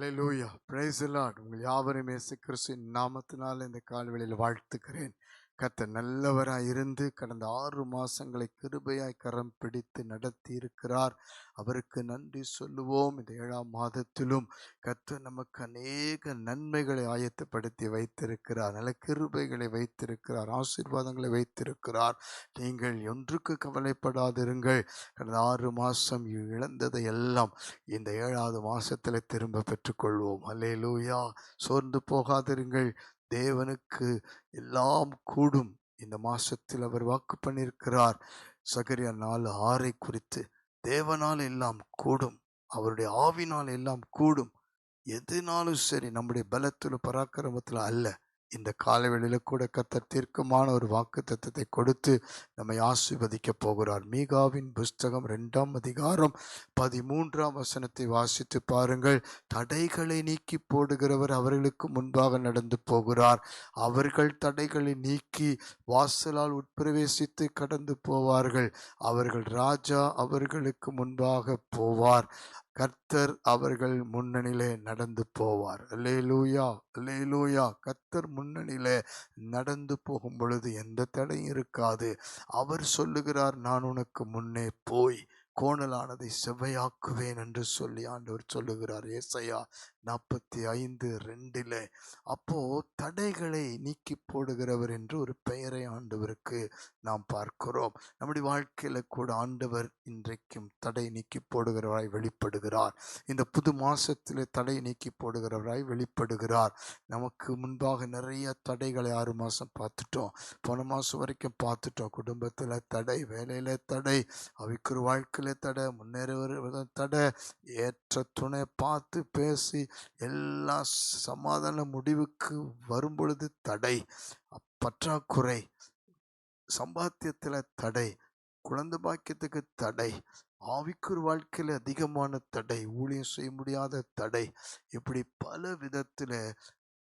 Hallelujah price Lord உங்கள் யாவரையும் இயேசு கிறிஸ்துவின் நாமத்தினால் இந்த கால்வெளியில் வாழ்த்துக்கிறேன். கத்த நல்லவராய் இருந்து கடந்த ஆறு மாசங்களை கிருபையாய் கரம் பிடித்து நடத்தி இருக்கிறார். அவருக்கு நன்றி சொல்லுவோம். இந்த ஏழாம் மாதத்திலும் கத்து நமக்கு அநேக நன்மைகளை ஆயத்தப்படுத்தி வைத்திருக்கிறார். நல்ல கிருபைகளை வைத்திருக்கிறார். ஆசீர்வாதங்களை வைத்திருக்கிறார். நீங்கள் ஒன்றுக்கு கவலைப்படாதிருங்கள். கடந்த ஆறு மாதம் இழந்ததை எல்லாம் இந்த ஏழாவது மாதத்தில் திரும்ப பெற்றுக்கொள்வோம். அல்லேலூயா சோர்ந்து போகாதிருங்கள். தேவனுக்கு எல்லாம் கூடும். இந்த மாசத்தில் அவர் வாக்கு பண்ணியிருக்கிறார். சகரியா நாலு ஆறை குறித்து தேவனால் எல்லாம் கூடும். அவருடைய ஆவினால் எல்லாம் கூடும். எதுனாலும் சரி நம்முடைய பலத்தில் பராக்கிரமத்தில் அல்ல. இந்த காலவெளியில் கூட கத்தர் தீர்க்கமான ஒரு வாக்கு தத்துவத்தை கொடுத்து நம்மை ஆசிர்வதிக்கப் போகிறார். மீகாவின் புஸ்தகம் ரெண்டாம் அதிகாரம் பதிமூன்றாம் வசனத்தை வாசித்து பாருங்கள். தடைகளை நீக்கி போடுகிறவர் அவர்களுக்கு முன்பாக நடந்து போகிறார். அவர்கள் தடைகளை நீக்கி வாசலால் உட்பிரவேசித்து கடந்து போவார்கள். அவர்கள் ராஜா அவர்களுக்கு முன்பாக போவார். கர்த்தர் அவர்கள் முன்னணியிலே நடந்து போவார். அல்லேலூயா அல்லேலூயா. கர்த்தர் முன்னணியிலே நடந்து போகும் பொழுது எந்த தடையும் இருக்காது. அவர் சொல்லுகிறார் நான் உனக்கு முன்னே போய் கோணலானதை செவ்வையாக்குவேன் என்று சொல்லி ஆண்டவர் சொல்லுகிறார். ஏசையா நாற்பத்தி ஐந்து ரெண்டில் அப்போ தடைகளை நீக்கி போடுகிறவர் என்று ஒரு பெயரை ஆண்டவருக்கு நாம் பார்க்கிறோம். நம்முடைய வாழ்க்கையில் கூட ஆண்டவர் இன்றைக்கும் தடை நீக்கி போடுகிறவராய் வெளிப்படுகிறார். இந்த புது மாதத்தில் தடை நீக்கி போடுகிறவராய் வெளிப்படுகிறார். நமக்கு முன்பாக நிறைய தடைகளை ஆறு மாதம் பார்த்துட்டோம். போன மாதம் வரைக்கும் பார்த்துட்டோம். குடும்பத்தில் தடை வேலையில் தடை அவிக்கு ஒரு வாழ்க்கையில் தடை முன்னேறுவது தடை ஏற்ற துணை பார்த்து பேசி எல்லாம் சமாதான முடிவுக்கு வரும்பொழுது தடை பற்றாக்குறை சம்பாத்தியத்துல தடை குழந்தை பாக்கியத்துக்கு தடை ஆவிக்குர் வாழ்க்கையில அதிகமான தடை ஊழியம் செய்ய முடியாத தடை இப்படி பல விதத்துல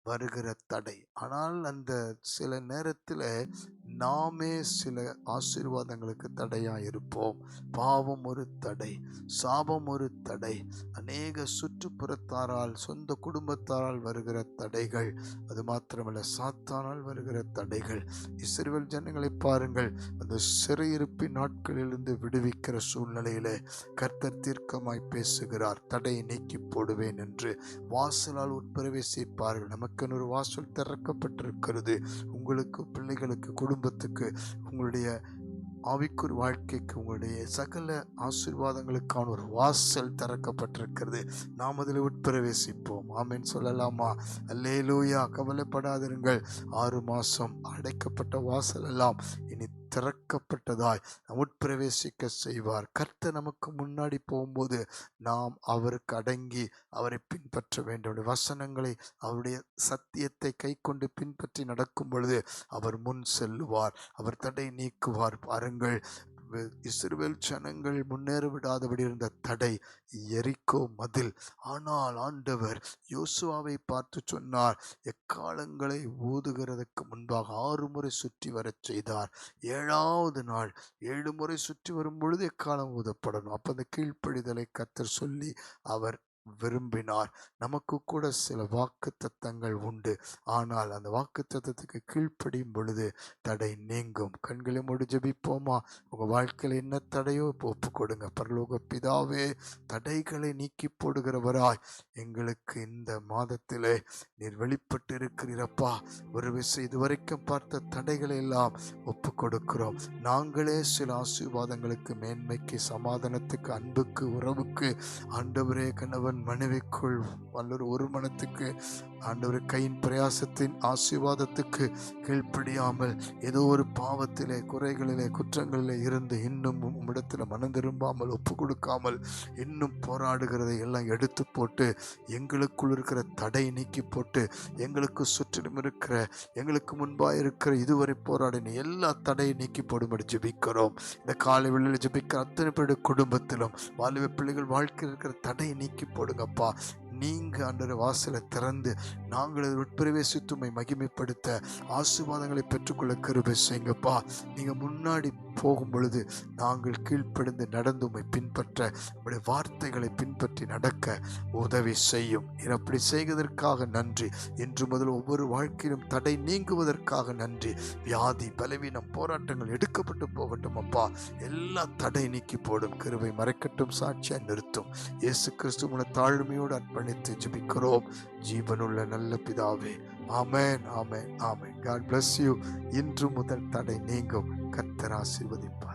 வருகிற தடை. ஆனால் அந்த சில நேரத்துல நாமே சில ஆசீர்வாதங்களுக்கு தடையாக இருப்போம் பாவம் ஒரு தடை சாபம் ஒரு தடை அநேக சுற்றுப்புறத்தாரால் சொந்த குடும்பத்தாரால் வருகிற தடைகள் அது மாத்திரமல்ல சாத்தானால் வருகிற தடைகள். இசிறுவல் ஜனங்களை பாருங்கள் அந்த சிறையிருப்பின் நாட்களிலிருந்து விடுவிக்கிற சூழ்நிலையிலே கர்த்தர் தீர்க்கமாய் பேசுகிறார் தடையை நீக்கி போடுவேன் என்று. வாசலால் உட்பிரவேசிப்பார்கள் நமக்கு ஒரு வாசல் திறக்கப்பட்டிருக்கிறது. உங்களுக்கு பிள்ளைகளுக்கு குடும்பத்துக்கு உங்களுடைய ஆவிக்குர் வாழ்க்கைக்கு உங்களுடைய சகல ஆசீர்வாதங்களுக்கான ஒரு வாசல் திறக்கப்பட்டிருக்கிறது. நாம் அதில் உட்பிரவேசிப்போம் ஆமேன் சொல்லலாமா? அல்லேலூயா. கவலைப்படாதிருங்கள். ஆறு மாதம் அடைக்கப்பட்ட வாசல் எல்லாம் இனி திறக்கப்பட்டதாய் உட்பிரவேசிக்க செய்வார். கர்த்தர் நமக்கு முன்னாடி போகும்போது நாம் அவருக்கு அடங்கி அவரை பின்பற்ற வேண்டும். வசனங்களை அவருடைய சத்தியத்தை கை கொண்டு பின்பற்றி நடக்கும் பொழுது அவர் முன் செல்லுவார். அவர் தடை நீக்குவார். பாருங்கள் இஸ்ரேல் ஜனங்கள் முன்னேற விடாதபடி இருந்த தடை எரிக்கோ மதில். ஆனால் ஆண்டவர் யோசுவாவை பார்த்து சொன்னார் எக்காலங்களை ஊதுகிறதுக்கு முன்பாக ஆறு முறை சுற்றி வரச் செய்தார். ஏழாவது நாள் ஏழு முறை சுற்றி வரும் பொழுது எக்காலம் ஊதப்படணும்? அப்போ அந்த கீழ்ப்படிதலை கத்தர் சொல்லி அவர் விரும்பினார். நமக்கு கூட சில வாக்கு தத்தங்கள் உண்டு. ஆனால் அந்த வாக்கு தத்தத்துக்கு கீழ்ப்படியும் பொழுது தடை நீங்கும். கண்களை மூடி ஜபிப்போமா? உங்கள் வாழ்க்கையில் என்ன தடையோ இப்போ ஒப்பு கொடுங்க. பரலோக பிதாவே தடைகளை நீக்கி போடுகிறவராய் எங்களுக்கு இந்த மாதத்திலே நீர் வெளிப்பட்டு இருக்கிறீரப்பா ஒரு விஷயம் இதுவரைக்கும் பார்த்த தடைகளை எல்லாம் ஒப்பு கொடுக்கிறோம். நாங்களே சில ஆசீர்வாதங்களுக்கு மேன்மைக்கு சமாதானத்துக்கு அன்புக்கு உறவுக்கு ஆண்டவரே கணவர் கணவன் மனைவிக்குள் வல்லொரு ஒரு மனத்துக்கு ஆண்டவர் கையின் பிரயாசத்தின் ஆசீர்வாதத்துக்கு கீழ்ப்படியாமல் ஏதோ ஒரு பாவத்திலே குறைகளிலே குற்றங்களிலே இருந்து இன்னும் உம்மிடத்தில் மனம் திரும்பாமல் ஒப்பு கொடுக்காமல் இன்னும் போராடுகிறதை எல்லாம் எடுத்து போட்டு எங்களுக்குள் இருக்கிற தடை நீக்கி போட்டு எங்களுக்கு சுற்றிலும் இருக்கிற எங்களுக்கு முன்பாக இருக்கிற இதுவரை போராடின எல்லா தடையை நீக்கி போடும்படி ஜபிக்கிறோம். இந்த காலை வெளியில் ஜபிக்கிற அத்தனை பேருடைய குடும்பத்திலும் வாலிப பிள்ளைகள் வாழ்க்கையில் இருக்கிற தடையை நீக்கி கொடுங்கப்பா. நீங்கள் அன்றரை வாசலை திறந்து நாங்கள் உட்பிரவேசித்துமை மகிமைப்படுத்த ஆசீர்வாதங்களை பெற்றுக்கொள்ள கிருபை செய்யுங்கப்பா. நீங்கள் முன்னாடி போகும் பொழுது நாங்கள் கீழ்ப்படிந்து நடந்து உண்மை பின்பற்ற உங்களுடைய வார்த்தைகளை பின்பற்றி நடக்க உதவி செய்யும். நீர் அப்படி செய்வதற்காக நன்றி. இன்று முதல் ஒவ்வொரு வாழ்க்கையிலும் தடை நீங்குவதற்காக நன்றி. வியாதி பலவீனம் போராட்டங்கள் எடுக்கப்பட்டு போகட்டும் அப்பா. எல்லா தடை நீக்கி போடும். கிருவை மறைக்கட்டும் சாட்சியாக நிறுத்தும். இயேசு கிறிஸ்து உன தாழ்மையோடு அர்ப்பணித்து ஜெபிக்கிறோம் ஜீவனுள்ள நல்ல பிதாவே ஆமேன் ஆமேன் ஆமேன். காட் பிளஸ் யூ இன்று முதல் தடை நீங்கும். கர்த்தர் ஆசிர்வதிப்பார்.